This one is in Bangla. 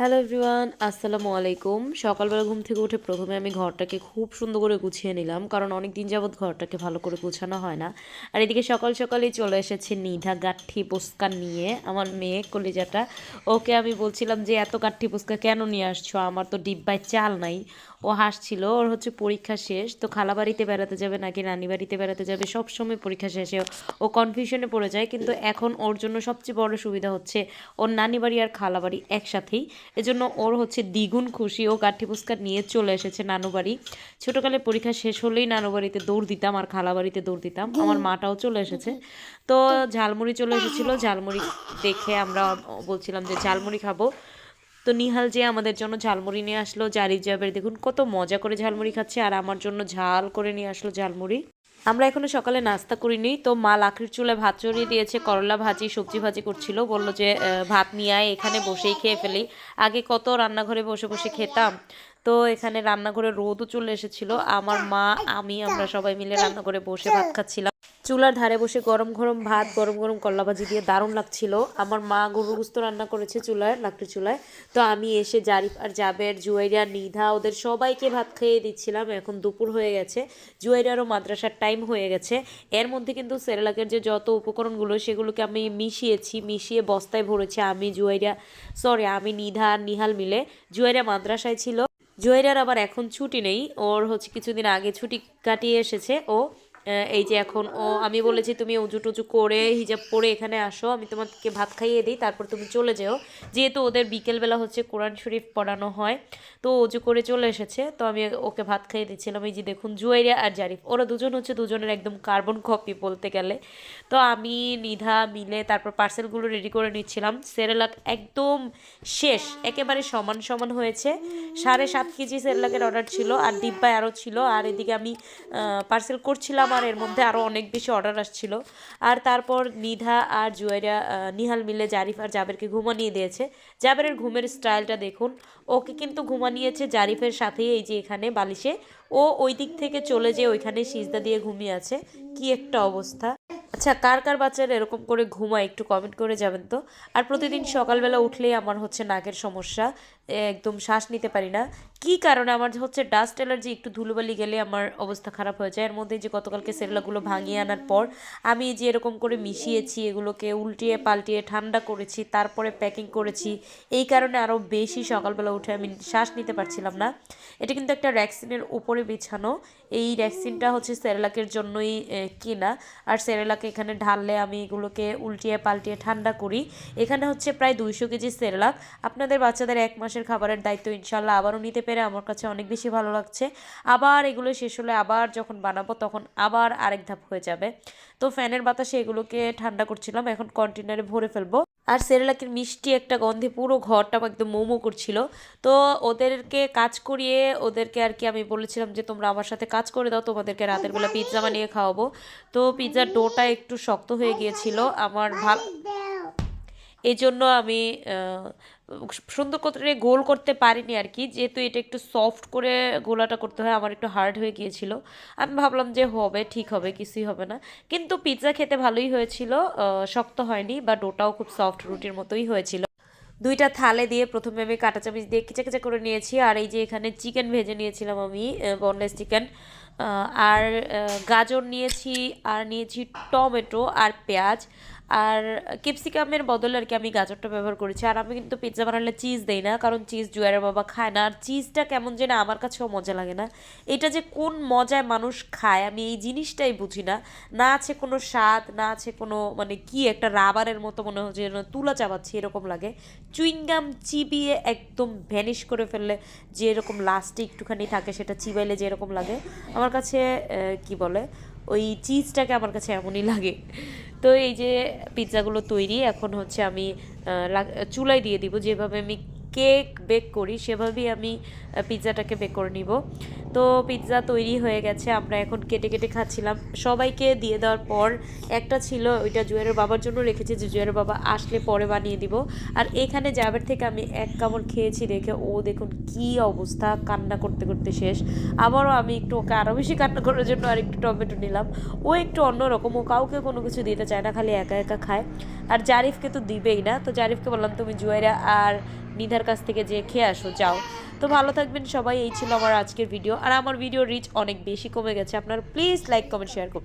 হ্যালো এভরিওয়ান, আসসালামু আলাইকুম। সকালবেলা ঘুম থেকে উঠে প্রথমে আমি ঘরটাকে খুব সুন্দর করে গুছিয়ে নিলাম, কারণ অনেক দিন যাবৎ ঘরটাকে ভালো করে গুছানো হয় না। আর এদিকে সকাল সকালেই চলে এসেছে নিধা গাঠি পোস্কা নিয়ে, আমার মেয়ে কলিজাটা। ওকে আমি বলছিলাম যে, এত গাঠি পুস্কা কেন নিয়ে আসছো? আমার তো ডিব্বায় চাল নাই। ও হাসছিল, ওর হচ্ছে পরীক্ষা শেষ। তো খালা বাড়িতে বেড়াতে যাবে নাকি, নানি বাড়িতে বেড়াতে যাবে সব সময় পরীক্ষা শেষে ও কনফিউশনে পড়ে যায়। কিন্তু এখন ওর জন্য সবচেয়ে বড় সুবিধা হচ্ছে ওর নানি বাড়ি আর খালা বাড়ি একসাথেই। এজন্য ওর হচ্ছে দ্বিগুণ খুশি ও কাঠি পুস্কার নিয়ে চলে এসেছে নানু বাড়ি। ছোটোকালে পরীক্ষা শেষ হলেই নানু বাড়িতে দৌড় দিতাম আর খালা বাড়িতে দৌড় দিতাম। আমার মাটাও চলে এসেছে। তো ঝালমুড়ি চলে এসেছিল, ঝালমুড়ি দেখে আমরা বলছিলাম যে ঝালমুড়ি খাব। তো নিহাল যে আমাদের জন্য ঝালমুড়ি নিয়ে আসলো, জারিফ জাবের, দেখুন কত মজা করে ঝালমুড়ি খাচ্ছে, আর আমার জন্য ঝাল করে নিয়ে আসলো ঝালমুড়ি। আমরা এখনও সকালে নাস্তা করিনি, তো মা লাকড়ির চুলে ভাত চড়িয়ে দিয়েছে, করলা ভাজি, সবজি ভাজি করছিল, বলল যে ভাত নিয়ে আয়, এখানে বসেই খেয়ে ফেলি। আগে কত রান্নাঘরে বসে বসে খেতাম, তো এখানে রান্নাঘরে রোদও চলে এসেছিল, আমার মা, আমি, আমরা সবাই মিলে রান্নাঘরে বসে ভাত খাচ্ছিলাম। চুলার ধারে বসে গরম গরম ভাত, গরম গরম করলা ভাজি দিয়ে দারুণ লাগছিল। আমার মা গরু গুস্ত রান্না করেছে চুলায় লাকড়ি চুলায়। তো আমি এসে জারিফ আর জাবের, জুয়াইরা, নিধা, ওদের সবাইকে ভাত খেয়ে দিচ্ছিলাম। এখন দুপুর হয়ে গেছে। জুয়াইরারও মাদ্রাসার টাইম হয়ে গেছে। এর মধ্যে কিন্তু সেরেলাকের যে যত উপকরণগুলো, সেগুলোকে আমি মিশিয়েছি, মিশিয়ে বস্তায় ভরেছি। আমি, জুয়াইরা সরি আমি, নিধা আর নিহাল মিলে জুয়াইরা মাদ্রাসায় ছিল। জুয়াইরার আবার এখন ছুটি নেই। ওর হচ্ছে কিছুদিন আগে ছুটি কাটিয়ে এসেছে। ও এই যে এখন ও, আমি বলেছি তুমি উজু টুজু করে হিজাব পরে এখানে আসো, আমি তোমাকে ভাত খাইয়ে দিই, তারপর তুমি চলে যেও। যেহেতু ওদের বিকেলবেলা হচ্ছে কোরআন শরীফ পড়ানো হয়, তো উজু করে চলে এসেছে, তো আমি ওকে ভাত খাইয়ে দিচ্ছিলাম, এই যে দেখুন জুয়াইরা আর জারিফ, ওরা দুজন হচ্ছে দুজনের একদম কার্বন কপি বলতে গেলে। তো আমি, নিধা মিলে তারপর পার্সেলগুলো রেডি করে নিচ্ছিলাম, সেরেলাক একদম শেষ, একেবারে সমান সমান হয়েছে। সাড়ে সাত কেজি সেরেলাকের অর্ডার ছিল, আর ডিব্বায় আরও ছিল, আর এদিকে আমি পার্সেল করছিলাম আর এর মধ্যে আরও অনেক বেশি অর্ডার আসছিল। আর তারপর নিধা আর জুয়েরা নিহাল মিলে জারিফ আর জাবেরকে ঘুমানিয়ে দিয়েছে। জাবেরের ঘুমের স্টাইলটা দেখুন। ওকে কিন্তু ঘুমানিয়েছে জারিফের সাথেই এই যে এখানে বালিশে। ও ওই দিক থেকে চলে যেয়ে ওইখানে সিজদা দিয়ে ঘুমিয়ে আছে। কি একটা অবস্থা। আচ্ছা কার কার বাচ্চারা এরকম করে ঘুমায় একটু কমেন্ট করে যাবেন তো। আর প্রতিদিন সকালবেলা উঠলেই আমার হচ্ছে নাকের সমস্যা। একদম শ্বাস নিতে পারি না। কি কারণে আমার হচ্ছে ডাস্ট অ্যালার্জি একটু ধুলোবালি গেলে আমার অবস্থা খারাপ হয়ে যায়। এর মধ্যে যে গতকালকে সেরেলাগুলো ভাঙিয়ে আনার পর আমি যে এরকম করে মিশিয়েছি, এগুলোকে উল্টিয়ে পাল্টিয়ে ঠান্ডা করেছি, তারপরে প্যাকিং করেছি, এই কারণে আরও বেশি সকালবেলা উঠে আমি শ্বাস নিতে পারছিলাম না। এটা কিন্তু একটা র্যাক্সিনের উপরে বিছানো। এই র্যাক্সিনটা হচ্ছে সেরেলাকের জন্যই কেনা। আর সেরেলাকে এখানে ঢাললে আমি এগুলোকে উল্টিয়ে পাল্টিয়ে ঠান্ডা করি। এখানে হচ্ছে প্রায় দুইশো কেজি সেরেলাক আপনাদের বাচ্চাদের এক মাসের খাবারের দায়িত্ব ইনশাল্লাহ আবারও নিতে পেরে আমার কাছে অনেক বেশি ভালো লাগছে। আবার এগুলো শেষ হলে আবার যখন বানাবো তখন আবার আরেক ধাপ হয়ে যাবে। তো ফ্যানের বাতাসে এগুলোকে ঠান্ডা করছিলাম, এখন কন্টেনারে ভরে ফেলব। আর সেরেলাকের মিষ্টি একটা গন্ধে পুরো ঘরটা একদম মোমো করছিল। তো ওদেরকে কাজ করিয়ে, ওদেরকে আর কি আমি বলেছিলাম যে, তোমরা আমার সাথে কাজ করে দাও, তোমাদেরকে রাতের বেলা পিৎজা বানিয়ে খাওয়াবো। তো পিৎজার ডোটা একটু শক্ত হয়ে গিয়েছিল। আমার ভালো এই জন্য আমি সুন্দর করে গোল করতে পারিনি আর কি। যেহেতু এটা একটু সফট করে গোলাটা করতে হয়, আমার একটু হার্ড হয়ে গিয়েছিল। আমি ভাবলাম যে হবে, ঠিক হবে, কিছুই হবে না। কিন্তু পিৎজা খেতে ভালোই হয়েছিল শক্ত হয়নি বা ডোটাও খুব সফট রুটির মতোই হয়েছিল। দুইটা থালে দিয়ে প্রথমে আমি কাঁটা চামচ দিয়ে কেচা কেচা করে নিয়েছি, আর এই যে এখানে চিকেন ভেজে নিয়েছিলাম আমি বনলেস চিকেন আর গাজর নিয়েছি, আর নিয়েছি টমেটো আর পেঁয়াজ। আর ক্যাপসিকামের বদলে আর কি আমি গাজরটা ব্যবহার করেছি। আর আমি কিন্তু পিৎজা বানালে চিজ দেই না, কারণ চিজ জুয়ারের বাবা খায় না। আর চিজটা কেমন যেন আমার কাছেও মজা লাগে না। এটা যে কোন মজায় মানুষ খায় আমি এই জিনিসটাই বুঝি না। না আছে কোনো স্বাদ, না আছে কোনো মানে কি একটা রাবারের মতো মনে হচ্ছে যেন তুলা চাবাচ্ছি, এরকম লাগে। চুইংগাম চিবিয়ে একদম ভ্যানিশ করে ফেললে যে এরকম লাস্টে একটুখানি থাকে সেটা চিবাইলে যে এরকম লাগে। আমার কাছে কি বলে? ওই চিজটাকে আমার কাছে এমনই লাগে। তো এই যে পিৎজাগুলো তৈরি এখন হচ্ছে আমি চুলায় দিয়ে দিব। যেভাবে আমি কেক বেক করি, সেভাবেই আমি পিৎজাটাকে বেক করে নিব। তো পিৎজা তৈরি হয়ে গেছে, আমরা এখন কেটে কেটে খাচ্ছিলাম। সবাইকে দিয়ে দেওয়ার পর একটা ছিল, ওইটা জুয়েলের বাবার জন্য রেখেছি, যে জুয়েলের বাবা আসলে পরে বানিয়ে দিব। আর এখানে যাবার থেকে আমি এক কামড় খেয়েছি দেখে, ও দেখুন কি অবস্থা, কান্না করতে করতে শেষ। আবারও আমি একটু ওকে আরও বেশি কান্না করার জন্য আর একটু টমেটো নিলাম। ও একটু অন্যরকম, ও কাউকে কোনো কিছু দিতে চায় না, খালি একা একা খায়। আর জারিফকে তো দিবেই না, তো জারিফকে বললাম, তুমি জুয়েরা আর নিধার কাছ থেকে যে খেয়ে আসো, যাও। তো ভালো থাকবেন সবাই, এই ছিল আমার আজকের ভিডিও আর আমার ভিডিও রিচ অনেক বেশি কমে গেছে। আপনারা প্লিজ লাইক কমেন্ট শেয়ার করুন।